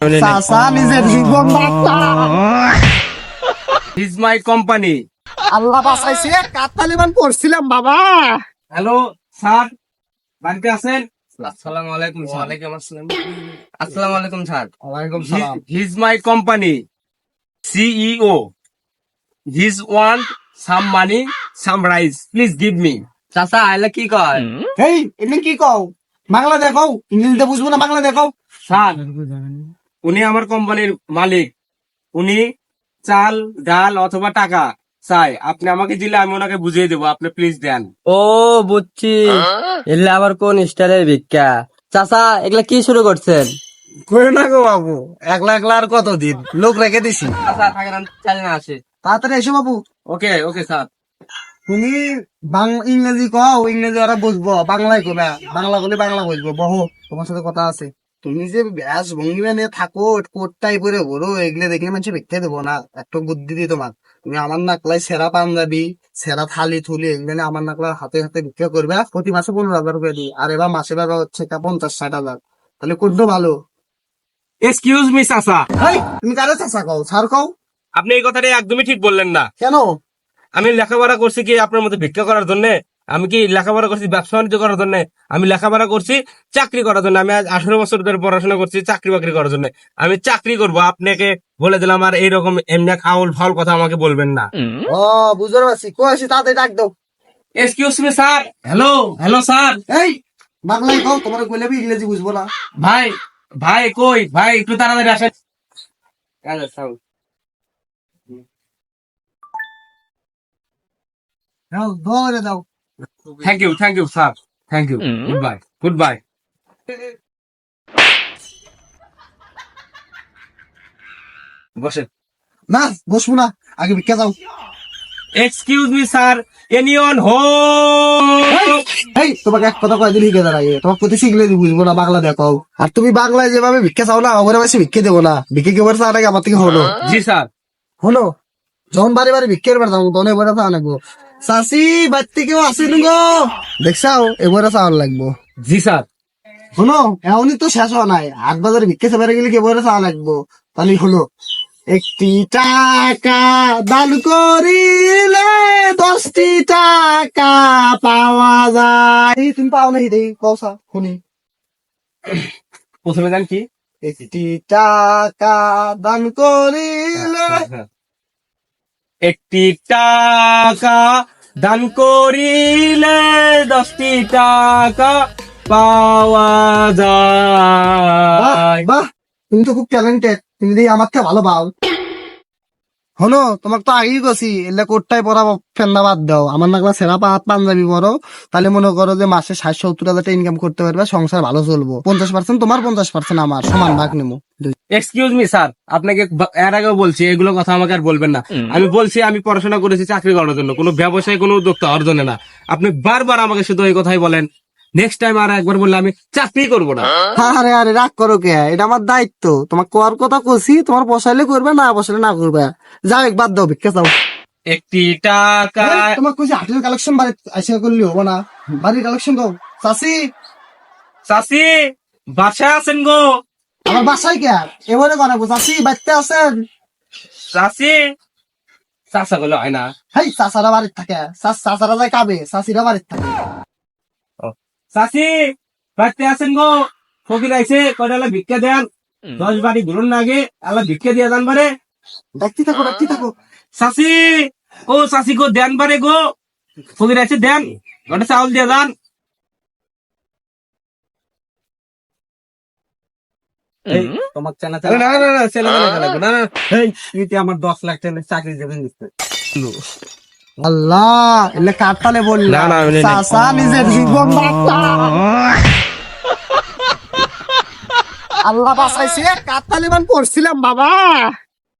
চাচা নিজের জীবন is my company আল্লাহ বাঁচাইছে কাতালিবান পড়ছিলাম বাবা। হ্যালো স্যার বাড়িতে আছেন? আসসালামু আলাইকুম ওয়ালাইকুম আসসালাম। আসসালামু আলাইকুম স্যার ওয়ালাইকুম his my company CEO his want some money some rice please give me চাচা আইলে কি কয়? এই এমনি কি কও? বাংলা দেখো ইংরেজিতে বুঝব না বাংলা দেখো স্যার উনি আমার কোম্পানির মালিক। উনি চাল ডাল অথবা টাকা চাই আপনি আমাকে দিলে আমি ওনাকে বুঝিয়ে দেবো। আপনি প্লিজ দেন। ও বুঝছি। এলে আবার কোন স্টাইলের ভিক্ষা? চাচা এগুলা কি শুরু করছেন? কই না গো বাবু একলা একলা আর কতদিন? লোক রেখে দিছি। চাচা থাকেন আমি না আসে। তাড়াতাড়ি এসো বাবু। Okay okay sir. তুমি বাং- ইংরেজি কও ইংরেজি ওরা বুঝব। বাংলায় কো না বাংলা বলে বাংলা বুঝব। বহু তোমার সাথে কথা আছে। তুমি যে ব্যাস ভঙ্গিমা নিয়ে থাকো কোটটাই পরে ঘোরো এগুলো দেখলে মানুষ ভিক্ষে দেবো না। একটু বুদ্ধি দিই তোমার। তুমি আমার নাকলাই সেরা পাঞ্জাবি সেরা থালি থুলি এগুলো নিয়ে আমার নাকলাই হাতে হাতে ভিক্ষা করবে। প্রতি মাসে পনেরো হাজার করে দিই। আর এবার মাসে বার হচ্ছে পঞ্চাশ ষাট হাজার। তাহলে কোনটা ভালো? এক্সকিউজ মি চাচা। তুমি কারও চাষা কও? সার কও? আপনি এই কথাটা একদমই ঠিক বললেন না। কেন? আমি লেখাপড়া করছি কি আপনার মধ্যে ভিক্ষা করার জন্য? আমি কি লেখাপড়া করছি ব্যবসা বাণিজ্য করার জন্য? আমি লেখাপড়া করছি চাকরি করার জন্য। আমি আজ আঠারো বছর ধরে পড়াশোনা করছি চাকরি বাকরি করার জন্য। আমি চাকরি করব আপনাকে বলে দিলাম আর এইরকম এমনি খাউল ফাউল কথা আমাকে বলবেন না। ও বুঝতে পারছি। কো আসি তাড়াতাড়ি ডাক দাও। Excuse me sir hello hello sir এই বাংলায় কও তোমার কইলে আমি ইংরেজি বুঝব না। ভাই ভাই কই? ভাই একটু তাড়াতাড়ি আসেন। দাও ধরে দাও। Thank you thank you sir thank you goodbye goodbye বসেন না বসবো না। আগে ভিক্ষা দাও। Excuse me sir anyone home এই তোমাকে এক কথা কয়ে দিলি হিকে দাঁড়াই তোমাকে প্রতি ইংরেজি বুঝব না বাংলা দেখো আর তুমি বাংলায় যেভাবে ভিক্ষা চাও না আমার বেশি ভিক্ষা দেবো না। ভিক্ষা কেবার চাওয়ার আগে আমার থেকে হলো? জি স্যার হলো? যখন বাড়ি বাড়ি ভিক্ষের বার যাব তখন এবারে লাগবো চাষি বাড়িতে কেউ আসে গো দেখছাও এবারে চাওয়ার লাগবো। জি স্যার। শোনো এমনই তো শেষ হওয়া নাই। আট বাজারে ভিক্ষা সেবারে গেলে কেবারে চাওয়া লাগবো। তাহলে হলো একটি টাকা দান করিলে দশটি টাকা পাওয়া যায়। তুমি পাও না হিদে কৌসা শুনি। প্রথমে জান কি? একটি টাকা দান করিলে একটি টাকা দান করিলে দশটি টাকা পাওয়া যায়। বাহ তুমি তো খুব ট্যালেন্টেড তুমি যদি আমার থেকে ভালো পাও। হলো তোমাকে তো আগেই গেছি এলে কোটটাই পরা ফেন্না বাদ দাও। আমার নাকলা সেরা পাহাত পাঞ্জাবি পরো তাহলে মনে করো যে মাসে ষাট সত্তর হাজার টাকা ইনকাম করতে পারবে সংসার ভালো চলবো। পঞ্চাশ পার্সেন্ট তোমার পঞ্চাশ পার্সেন্ট আমার সমান ভাগ নেব। এক্সকিউজ মি স্যার আপনাকে এর আগেও বলছি এগুলো কথা আমাকে আর বলবেন না। আমি বলছি আমি পড়াশোনা করেছি চাকরি করার জন্য কোনো ব্যবসায় কোনো উদ্যোক্তা হওয়ার জন্য না। আপনি বারবার আমাকে শুধু এই কথাই বলেন। নেক্সট টাইম আর একবার বললে আমি চাকরি করব না। আরে আরে রাগ করো কে? এটা আমার দায়িত্ব। তোমার কোয়ার কথা কছি তোমার পোষাইলে করবে না পোষাইলে না করবে। যাও এক বাদ দাও ভিক্ষা চাও। একটি টাকা তোমার কইছি হাটের কালেকশন বাড়ি আইসা করলে হব না। বাড়ির কালেকশন দাও। চাষি চাষি বাসায় আছেন গো। আমার বাসায় কে? এবারে বানাবো চাষি বাড়িতে আছেন? চাষি চাষা গুলো হয় না। হেই চাচারা বাড়ির থাকে। চাচারা যায় কাবে? চাষিরা বাড়ির থাকে। চাষি বাড়িতে আছেন গো। ফকির আইছে কয়টা ভিক্ষা দেন। দশ বাড়ি ঘুরুন না আগে। আল্লাহ ভিক্ষা দিয়ে দেন বারে। দেখতে থাকো দেখতে থাকো। চাষি ও চাষি গো দেন বারে গো। ফকির আইছে দেন। ওটা চাউল দিয়ে দেন এই, তোমার চেনা চেনা না না না চেনা চেনা চেনা না না এই তুই তো আমার দশ লাখ টাকা চাকরি দেবেন আল্লাহ এলে না, না। চাচা নিজের জীবন আল্লাহ বাঁচাইছে মান পড়ছিলাম বাবা।